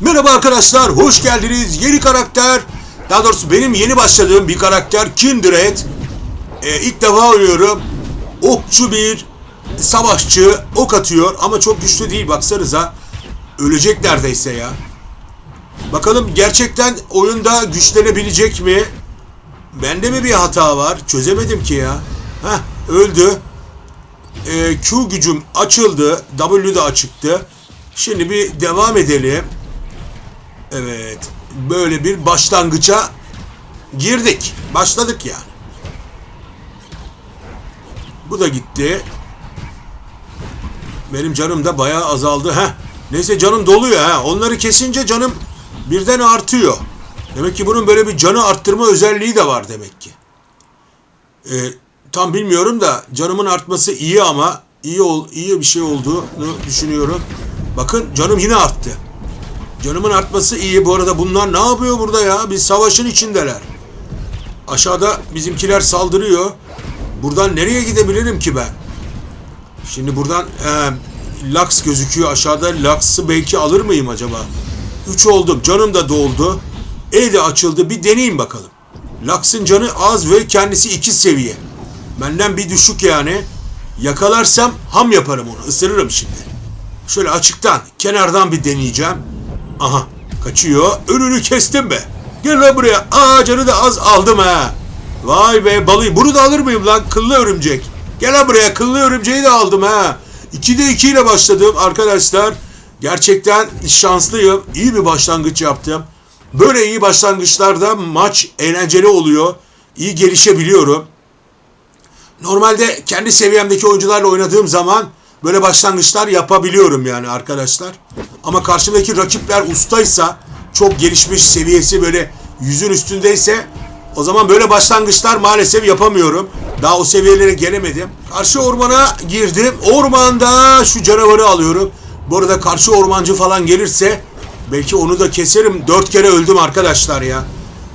Merhaba arkadaşlar, hoş geldiniz. Yeni karakter, daha doğrusu benim yeni başladığım bir karakter Kindred. Ee, ilk defa oynuyorum. Okçu bir savaşçı, ok atıyor ama çok güçlü değil baksanıza. Ölecek neredeyse ya. Bakalım gerçekten oyunda güçlenebilecek mi? Bende mi bir hata var? Çözemedim ki ya. Heh, öldü. Ee, Q gücüm açıldı. W da açıktı. Şimdi bir devam edelim. Evet. Böyle bir başlangıça girdik. Başladık yani. Bu da gitti. Benim canım da bayağı azaldı. Heh. Neyse canım doluyor ha. Onları kesince canım birden artıyor. Demek ki bunun böyle bir canı arttırma özelliği de var demek ki. Ee, tam bilmiyorum da canımın artması iyi ama iyi ol, iyi bir şey olduğunu düşünüyorum. Bakın canım yine arttı. Canımın artması iyi. Bu arada bunlar ne yapıyor burada ya? Bir savaşın içindeler. Aşağıda bizimkiler saldırıyor. Buradan nereye gidebilirim ki ben? Şimdi buradan e, Lux gözüküyor. Aşağıda Lux'ı belki alır mıyım acaba? 3 oldum. Canım da doldu. E de açıldı. Bir deneyeyim bakalım. Lux'ın canı az ve kendisi 2 seviye. Benden bir düşük yani. Yakalarsam ham yaparım onu. Isırırım şimdi. Şöyle açıktan, kenardan bir deneyeceğim. Aha, kaçıyor. Önünü kestim be. Gel lan buraya. Aa canı da az aldım ha. Vay be balığı. Bunu da alır mıyım lan? Kıllı örümcek. Gel lan buraya. Kıllı örümceği de aldım ha. 2'de 2 ile başladım arkadaşlar. Gerçekten şanslıyım. İyi bir başlangıç yaptım. Böyle iyi başlangıçlarda maç eğlenceli oluyor. İyi gelişebiliyorum. Normalde kendi seviyemdeki oyuncularla oynadığım zaman böyle başlangıçlar yapabiliyorum yani arkadaşlar. Ama karşımdaki rakipler ustaysa, çok gelişmiş seviyesi böyle yüzün üstündeyse o zaman böyle başlangıçlar maalesef yapamıyorum. Daha o seviyelere gelemedim. Karşı ormana girdim. Ormanda şu canavarı alıyorum. Bu arada karşı ormancı falan gelirse belki onu da keserim. Dört kere öldüm arkadaşlar ya.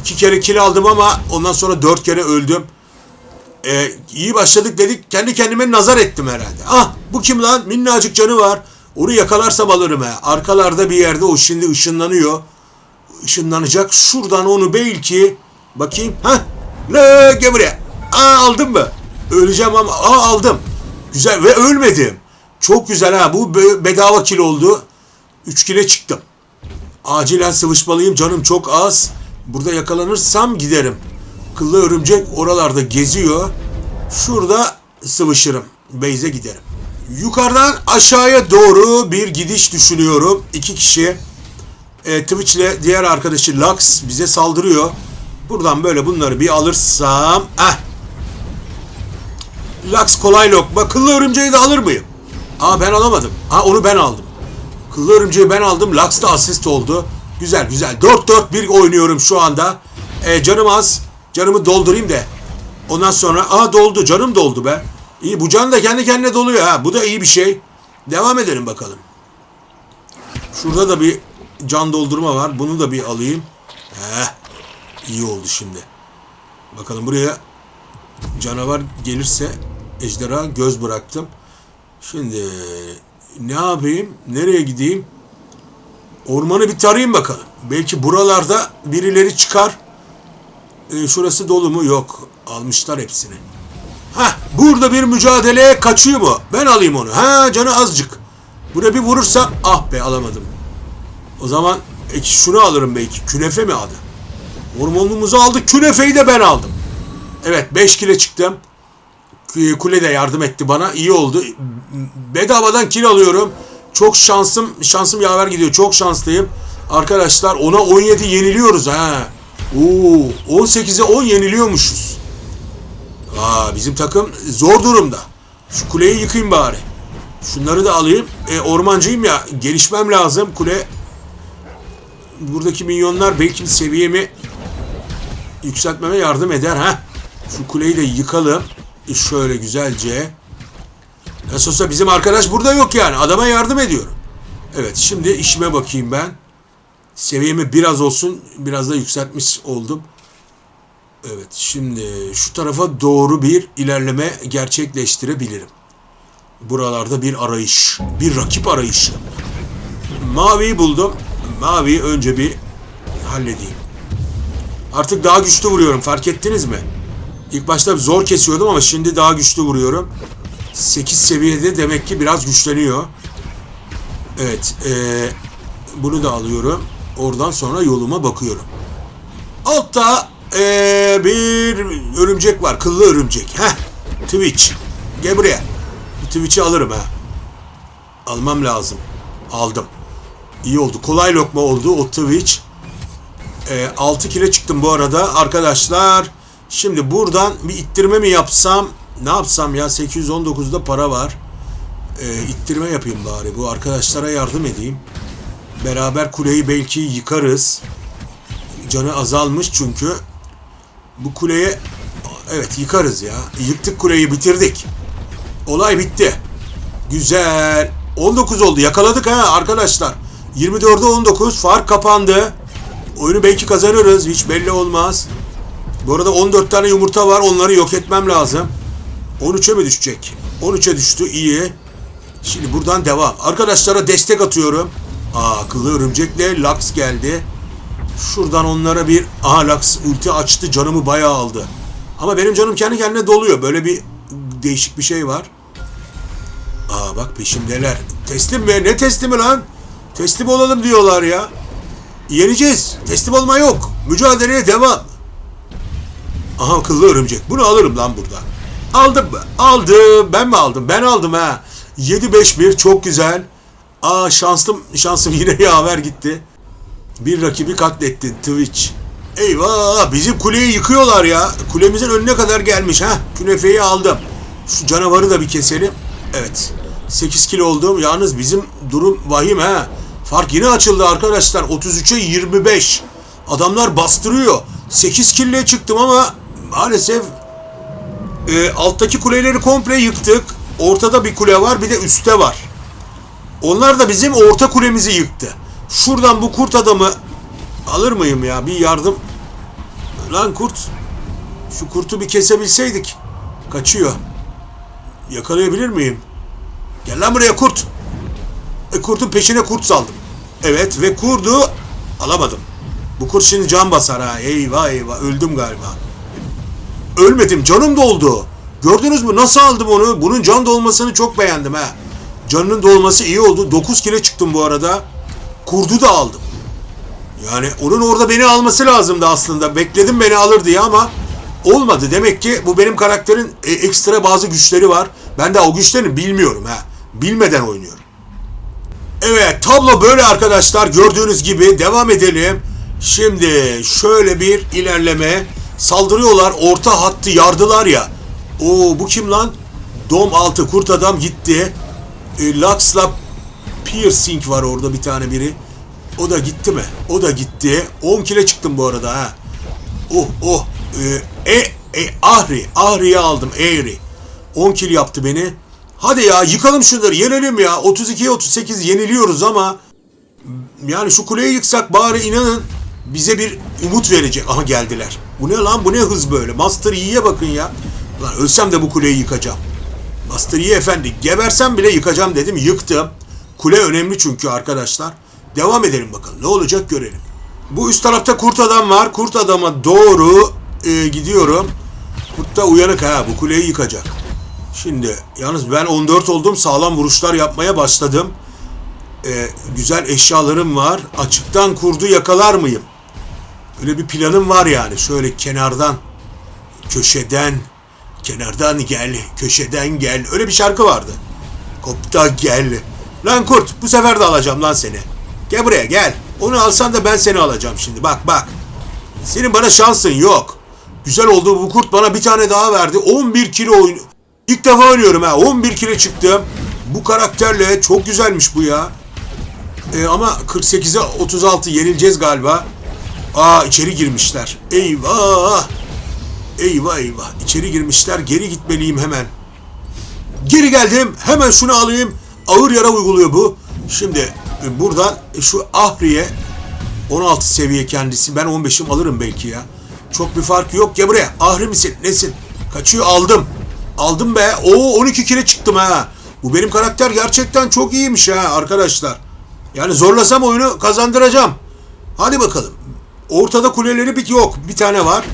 İki kere kill aldım ama ondan sonra dört kere öldüm. Ee, iyi başladık dedik. Kendi kendime nazar ettim herhalde. Ah bu kim lan? Minnacık canı var. Onu yakalarsam alırım he. Arkalarda bir yerde o şimdi ışınlanıyor. Işınlanacak. Şuradan onu belki bakayım. Ha? Ne gel buraya. Aa aldım mı? Öleceğim ama aa aldım. Güzel ve ölmedim. Çok güzel ha. Bu be- bedava kil oldu. 3 kile çıktım. Acilen sıvışmalıyım. Canım çok az. Burada yakalanırsam giderim. Kıllı örümcek oralarda geziyor. Şurada sıvışırım. Beyze giderim. Yukarıdan aşağıya doğru bir gidiş düşünüyorum. İki kişi e, Twitch ile diğer arkadaşı Lux bize saldırıyor. Buradan böyle bunları bir alırsam... Eh. Lux kolay lokma. Kıllı örümceği de alır mıyım? Aa ben alamadım. Ha onu ben aldım. Kıllı örümceği ben aldım. Lux da asist oldu. Güzel güzel. 4-4-1 oynuyorum şu anda. E, canım az. Canımı doldurayım da. Ondan sonra aa doldu. Canım doldu be. İyi bu can da kendi kendine doluyor ha. Bu da iyi bir şey. Devam edelim bakalım. Şurada da bir can doldurma var. Bunu da bir alayım. Heh. İyi oldu şimdi. Bakalım buraya canavar gelirse ejderha göz bıraktım. Şimdi ne yapayım? Nereye gideyim? Ormanı bir tarayayım bakalım. Belki buralarda birileri çıkar. Ee, şurası dolu mu? Yok. Almışlar hepsini. Hah burada bir mücadele kaçıyor mu? Ben alayım onu. Ha canı azıcık. Buraya bir vurursam ah be alamadım. O zaman e, şunu alırım belki. Künefe mi adı? Hormonumuzu aldık. Künefeyi de ben aldım. Evet 5 kile çıktım. Kule de yardım etti bana. İyi oldu. Bedavadan kil alıyorum. Çok şansım şansım yaver gidiyor. Çok şanslıyım. Arkadaşlar ona 17 yeniliyoruz ha. Oo 18'e 10 yeniliyormuşuz. Aa bizim takım zor durumda. Şu kuleyi yıkayım bari. Şunları da alayım. E, ormancıyım ya. Gelişmem lazım. Kule buradaki minyonlar belki seviyemi yükseltmeme yardım eder ha. Şu kuleyi de yıkalım. E, şöyle güzelce. Nasıl olsa bizim arkadaş burada yok yani. Adama yardım ediyorum. Evet şimdi işime bakayım ben. Seviyemi biraz olsun biraz da yükseltmiş oldum. Evet şimdi şu tarafa doğru bir ilerleme gerçekleştirebilirim. Buralarda bir arayış, bir rakip arayışı. Maviyi buldum. maviyi önce bir halledeyim. Artık daha güçlü vuruyorum fark ettiniz mi? İlk başta zor kesiyordum ama şimdi daha güçlü vuruyorum. 8 seviyede demek ki biraz güçleniyor. Evet. eee, bunu da alıyorum. Oradan sonra yoluma bakıyorum. Altta eee, bir örümcek var. Kıllı örümcek. Heh. Twitch. Gel buraya. Bu Twitch'i alırım ha. Almam lazım. Aldım. İyi oldu. Kolay lokma oldu o Twitch. Ee, 6 kile çıktım bu arada arkadaşlar. Şimdi buradan bir ittirme mi yapsam? Ne yapsam ya? 819'da para var. Ee, ittirme yapayım bari. Bu arkadaşlara yardım edeyim. Beraber kuleyi belki yıkarız. Canı azalmış çünkü. Bu kuleye evet yıkarız ya. Yıktık kuleyi bitirdik. Olay bitti. Güzel. 19 oldu. Yakaladık ha arkadaşlar. 24'e 19. Fark kapandı. Oyunu belki kazanırız. Hiç belli olmaz. Bu arada 14 tane yumurta var. Onları yok etmem lazım. 13'e mi düşecek? 13'e düştü. İyi. Şimdi buradan devam. Arkadaşlara destek atıyorum. Aa, akıllı örümcekle Lux geldi. Şuradan onlara bir... Aha Lux ulti açtı. Canımı bayağı aldı. Ama benim canım kendi kendine doluyor. Böyle bir değişik bir şey var. Aa bak peşimdeler. Teslim mi? Ne teslimi lan? Teslim olalım diyorlar ya. Yeneceğiz. Teslim olma yok. Mücadeleye devam. Aha akıllı örümcek. Bunu alırım lan burada. Aldım mı? Aldım. Ben mi aldım? Ben aldım ha. 7-5-1 çok güzel. Aa şansım şansım yine yaver gitti. Bir rakibi katlettin Twitch. Eyvah bizim kuleyi yıkıyorlar ya. Kulemizin önüne kadar gelmiş ha. Künefeyi aldım. Şu canavarı da bir keselim. Evet. 8 kilo oldum. Yalnız bizim durum vahim ha. Fark yine açıldı arkadaşlar. 33'e 25. Adamlar bastırıyor. 8 kill'e çıktım ama maalesef e, alttaki kuleleri komple yıktık. Ortada bir kule var bir de üstte var. Onlar da bizim orta kulemizi yıktı. Şuradan bu kurt adamı alır mıyım ya? Bir yardım. Lan kurt. Şu kurtu bir kesebilseydik. Kaçıyor. Yakalayabilir miyim? Gel lan buraya kurt. E, kurtun peşine kurt saldım. Evet ve kurdu alamadım. Bu kurt şimdi can basar ha. Eyvah eyvah öldüm galiba. Ölmedim canım doldu. Gördünüz mü nasıl aldım onu? Bunun can dolmasını çok beğendim ha. Canının dolması iyi oldu. 9 kile çıktım bu arada. Kurdu da aldım. Yani onun orada beni alması lazımdı aslında. Bekledim beni alır diye ama olmadı. Demek ki bu benim karakterin e, ekstra bazı güçleri var. Ben de o güçlerini bilmiyorum ha. Bilmeden oynuyorum. Evet tablo böyle arkadaşlar. Gördüğünüz gibi devam edelim. Şimdi şöyle bir ilerleme. Saldırıyorlar. Orta hattı yardılar ya. Oo bu kim lan? Dom altı kurt adam gitti. E, Lux'la Piercing var orada bir tane biri. O da gitti mi? O da gitti. 10 kile çıktım bu arada ha. Oh oh. Ee, e, e, Ahri. Ahri'yi aldım. Ehri. 10 kill yaptı beni. Hadi ya yıkalım şunları. Yenelim ya. 32'ye 38 yeniliyoruz ama yani şu kuleyi yıksak bari inanın bize bir umut verecek. Aha geldiler. Bu ne lan? Bu ne hız böyle? Master Yi'ye bakın ya. Lan ölsem de bu kuleyi yıkacağım. Master Yi efendi gebersem bile yıkacağım dedim. Yıktım. Kule önemli çünkü arkadaşlar. Devam edelim bakalım. Ne olacak görelim. Bu üst tarafta kurt adam var. Kurt adama doğru e, gidiyorum. Kurt da uyanık ha. Bu kuleyi yıkacak. Şimdi yalnız ben 14 oldum. Sağlam vuruşlar yapmaya başladım. E, güzel eşyalarım var. Açıktan kurdu yakalar mıyım? Öyle bir planım var yani. Şöyle kenardan, köşeden, kenardan gel, köşeden gel. Öyle bir şarkı vardı. Kopta gel. Lan kurt bu sefer de alacağım lan seni. Gel buraya gel. Onu alsan da ben seni alacağım şimdi. Bak bak. Senin bana şansın yok. Güzel oldu bu kurt bana bir tane daha verdi. 11 kilo oyun. İlk defa oynuyorum ha. 11 kilo çıktım. Bu karakterle çok güzelmiş bu ya. E, ama 48'e 36 yenileceğiz galiba. Aa içeri girmişler. Eyvah. Eyvah eyvah. İçeri girmişler. Geri gitmeliyim hemen. Geri geldim. Hemen şunu alayım. Ağır yara uyguluyor bu. Şimdi e, buradan şu Ahri'ye 16 seviye kendisi. Ben 15'im alırım belki ya. Çok bir fark yok. Gel buraya. Ahri misin? Nesin? Kaçıyor aldım. Aldım be. Oo 12 kile çıktım ha. Bu benim karakter gerçekten çok iyiymiş ha arkadaşlar. Yani zorlasam oyunu kazandıracağım. Hadi bakalım. Ortada kuleleri bir yok. Bir tane var.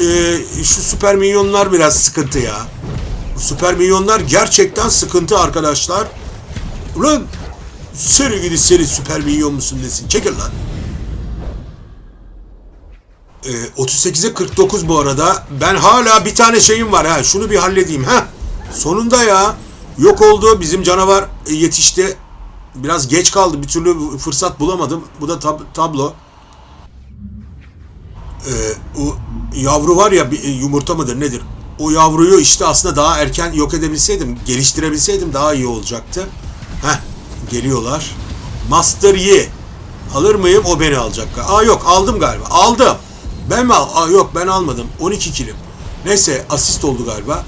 Ee, şu süper minyonlar biraz sıkıntı ya. Bu süper minyonlar gerçekten sıkıntı arkadaşlar. Ulan seni gidi seni süper minyon musun desin. Çekil lan. Ee, 38'e 49 bu arada. Ben hala bir tane şeyim var ha. Şunu bir halledeyim ha. Sonunda ya. Yok oldu. Bizim canavar e, yetişti. Biraz geç kaldı. Bir türlü fırsat bulamadım. Bu da tab- tablo. Ee, yavru var ya e, yumurta mıdır nedir? O yavruyu işte aslında daha erken yok edebilseydim, geliştirebilseydim daha iyi olacaktı. Heh, geliyorlar. Master Yi. Alır mıyım? O beni alacak. Aa yok aldım galiba. Aldım. Ben mi al? Aa yok ben almadım. 12 kilim. Neyse asist oldu galiba.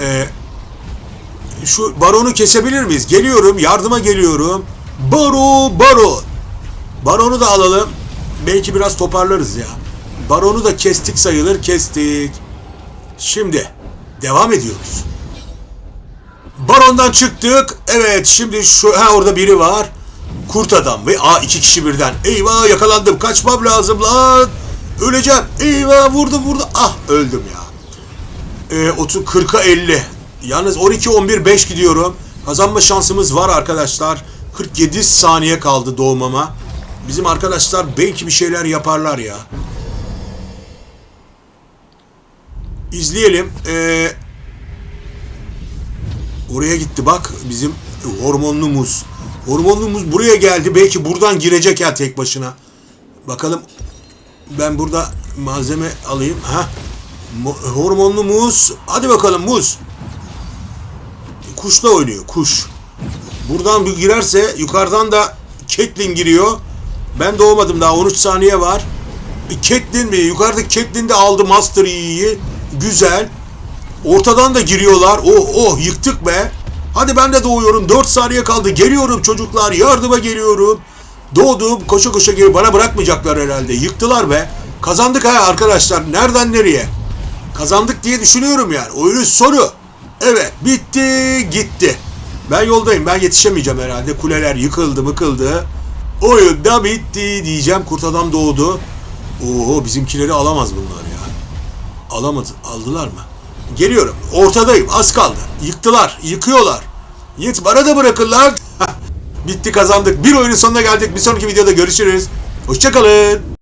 Ee, şu baronu kesebilir miyiz? Geliyorum. Yardıma geliyorum. Baro, baro. Baronu da alalım. Belki biraz toparlarız ya. Baronu da kestik sayılır. Kestik. Şimdi devam ediyoruz. Barondan çıktık. Evet şimdi şu ha orada biri var. Kurt adam ve a iki kişi birden. Eyvah yakalandım. Kaçmam lazım lan. Öleceğim. Eyvah vurdu vurdu. Ah öldüm ya. Ee, 30 40'a 50. Yalnız 12 11 5 gidiyorum. Kazanma şansımız var arkadaşlar. 47 saniye kaldı doğmama. Bizim arkadaşlar belki bir şeyler yaparlar ya. İzleyelim. Ee, oraya gitti bak bizim hormonlu muz. Hormonlu muz buraya geldi. Belki buradan girecek ya tek başına. Bakalım ben burada malzeme alayım. Ha? Mo- Hormonlu muz. Hadi bakalım muz. Kuşla oynuyor. Kuş. Buradan bir girerse yukarıdan da Caitlyn giriyor. Ben doğmadım daha 13 saniye var. Caitlyn mi? Yukarıdaki Caitlyn de aldı Master Yi'yi. Güzel. Ortadan da giriyorlar. Oh oh yıktık be. Hadi ben de doğuyorum. 4 saniye kaldı. Geliyorum çocuklar. Yardıma geliyorum. Doğdum. Koşa koşa geliyor. Bana bırakmayacaklar herhalde. Yıktılar be. Kazandık ha arkadaşlar. Nereden nereye? Kazandık diye düşünüyorum yani. Oyunun sonu. Evet bitti gitti. Ben yoldayım. Ben yetişemeyeceğim herhalde. Kuleler yıkıldı mıkıldı. Oyun da bitti diyeceğim. Kurt adam doğdu. Oo bizimkileri alamaz bunlar. Alamadı. Aldılar mı? Geliyorum. Ortadayım. Az kaldı. Yıktılar. Yıkıyorlar. Yet bana da bırakın lan. Bitti kazandık. Bir oyunun sonuna geldik. Bir sonraki videoda görüşürüz. Hoşçakalın.